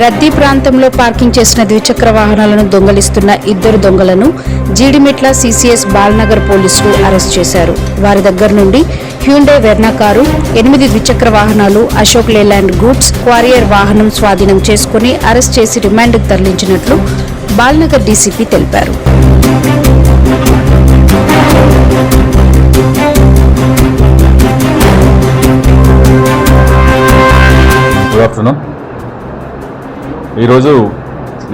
రద్దీ ప్రాంతంలో పార్కింగ్ చేసిన ద్విచక్ర వాహనాలను దొంగలిస్తున్న ఇద్దరు దొంగలను జీడిమెట్ల సీసీఎస్ బాల్నగర్ పోలీసులు అరెస్ట్ చేశారు. వారి దగ్గర నుండి హ్యూండే వెర్నా కారు ఎనిమిది ద్విచక్ర వాహనాలు అశోక్ లేలాండ్ గూడ్స్ క్వారియర్ వాహనం స్వాధీనం చేసుకుని అరెస్ట్ చేసి రిమాండ్కు తరలించినట్లు బాల్నగర్ డీసీపీ తెలిపారు. గుడ్ ఆఫ్టర్నూన్ ఈరోజు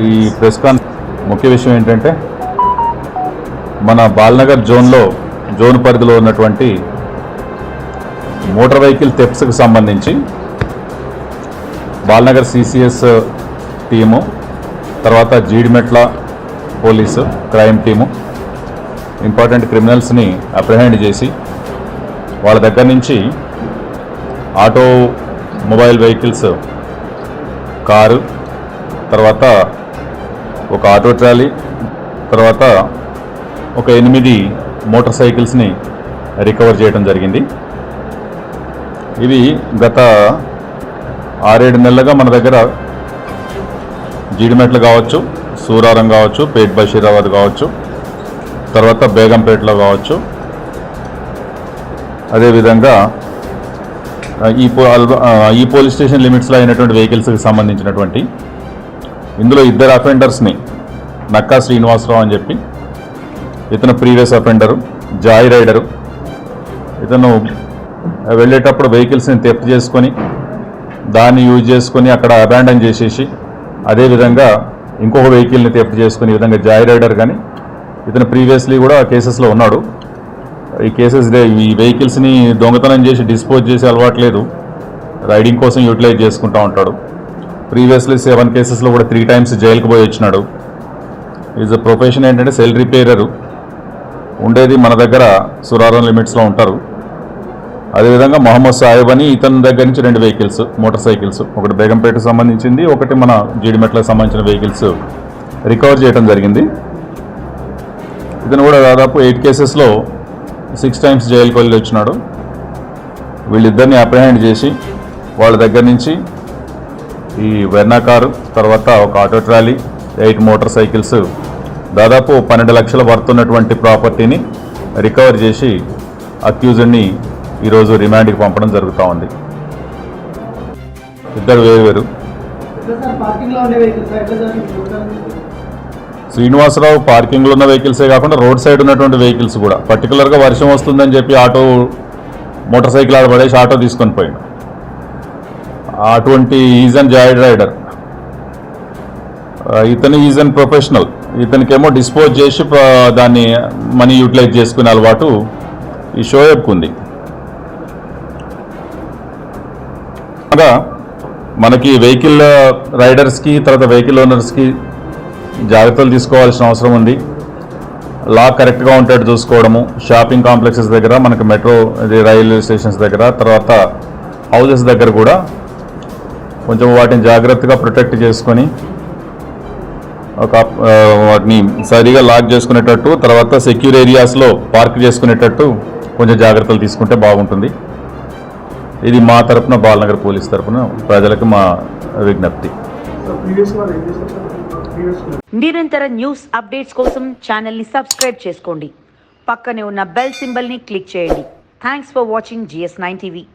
ఈ ప్రెస్ కాన్ ముఖ్య విషయం ఏంటంటే మన బాల్నగర్ జోన్లో జోన్ పరిధిలో ఉన్నటువంటి మోటార్ వెహికల్ థెప్స్కి సంబంధించి బాల్నగర్ సిసిఎస్ టీము తర్వాత Jeedimetla police crime team important క్రిమినల్స్ని apprehend చేసి వాళ్ళ దగ్గర నుంచి ఆటో మొబైల్ వెహికల్స్ కారు తర్వాత ఒక ఆటో ట్రాలీ తర్వాత ఒక ఎనిమిది మోటార్ సైకిల్స్ని రికవర్ చేయడం జరిగింది. ఇవి గత ఆరేడు నెలలుగా మన దగ్గర జీడిమెట్లు కావచ్చు సూరారం కావచ్చు పేట్ బషీరాబాద్ కావచ్చు తర్వాత బేగంపేటలో కావచ్చు. అదేవిధంగా ఈ పో ఈ పోలీస్ స్టేషన్ లిమిట్స్లో అయినటువంటి వెహికల్స్కి సంబంధించినటువంటి ఇందులో ఇద్దరు అఫెండర్స్ని నక్కా శ్రీనివాసరావు అని చెప్పి ఇతను ప్రీవియస్ అఫెండరు జాయ్ రైడరు. ఇతను వెళ్ళేటప్పుడు వెహికల్స్ని తెఫ్ట్ చేసుకొని దాన్ని యూజ్ చేసుకొని అక్కడ అబాండన్ చేసేసి అదేవిధంగా ఇంకొక వెహికల్ని తెఫ్ట్ చేసుకుని ఈ విధంగా జాయ్ రైడర్ కానీ ఇతను ప్రీవియస్లీ కూడా కేసెస్లో ఉన్నాడు. ఈ కేసెస్ ఈ వెహికల్స్ని దొంగతనం చేసి డిస్పోజ్ చేసి అలవాట్లేదు రైడింగ్ కోసం యూటిలైజ్ చేసుకుంటూ ఉంటాడు. ప్రీవియస్లీ సెవెన్ కేసెస్లో కూడా త్రీ టైమ్స్ జైలుకి పోయి వచ్చినాడు. ఈజ్ అ ప్రొఫెషన్ ఏంటంటే సెల్ రిపేరరు ఉండేది మన దగ్గర సురారం లిమిట్స్లో ఉంటారు. అదేవిధంగా మొహమ్మద్ సాహెబ్ అని ఇతని దగ్గర నుంచి రెండు వెహికల్స్ మోటార్ సైకిల్స్ ఒకటి బేగంపేటకు సంబంధించింది ఒకటి మన జీడిమెట్లకు సంబంధించిన వెహికల్స్ రికవర్ చేయడం జరిగింది. ఇతను కూడా దాదాపు ఎయిట్ కేసెస్లో సిక్స్ టైమ్స్ జైలుకి వెళ్ళి వచ్చినాడు. వీళ్ళిద్దరిని అప్రహెండ్ చేసి వాళ్ళ దగ్గర నుంచి ఈ వెర్నా కారు తర్వాత ఒక auto trolley eight motor cycles దాదాపు పన్నెండు లక్షల పడుతున్నటువంటి ప్రాపర్టీని రికవర్ చేసి అక్యూజ్డ్ని ఈరోజు రిమాండ్కి పంపడం జరుగుతూ ఉంది. ఇద్దరు వేరు శ్రీనివాసరావు పార్కింగ్లో ఉన్న వెహికల్సే కాకుండా రోడ్ సైడ్ ఉన్నటువంటి వెహికల్స్ కూడా. పర్టికులర్గా వర్షం వస్తుందని చెప్పి ఆటో మోటార్ సైకిల్ ఆడబడేసి ఆటో తీసుకొని పోయాడు. అటువంటి ఈజ్ అండ్ జాయిడ్ రైడర్ ఇతను ఈజ్ అండ్ ప్రొఫెషనల్ ఇతనికేమో డిస్పోజ్ చేసి uh, దాన్ని మనీ యూటిలైజ్ చేసుకునే అలవాటు ఈ షోయబ్కు ఉంది. అనగా మనకి వెహికల్ రైడర్స్కి uh, తర్వాత వెహికల్ ఓనర్స్కి జాగ్రత్తలు తీసుకోవాల్సిన అవసరం ఉంది. లా కరెక్ట్గా ఉంటాడు చూసుకోవడము. షాపింగ్ కాంప్లెక్సెస్ దగ్గర మనకి మెట్రో రైల్వే స్టేషన్స్ దగ్గర తర్వాత హౌజెస్ దగ్గర కూడా కొంచెం వాటిని జాగ్రత్తగా ప్రొటెక్ట్ చేసుకొని ఒక వాటిని సరిగా లాక్ చేసుకునేటట్టు తర్వాత సెక్యూర్ ఏరియాస్లో పార్క్ చేసుకునేటట్టు కొంచెం జాగ్రత్తలు తీసుకుంటే బాగుంటుంది. ఇది మా తరపున బాలనగర్ పోలీస్ తరపున ప్రజలకు మా విజ్ఞప్తి. నిరంతర న్యూస్ అప్డేట్స్ కోసం ఛానల్ని సబ్స్క్రైబ్ చేసుకోండి. పక్కనే ఉన్న బెల్ సింబల్ని క్లిక్ చేయండి. Thanks for watching GS nine TV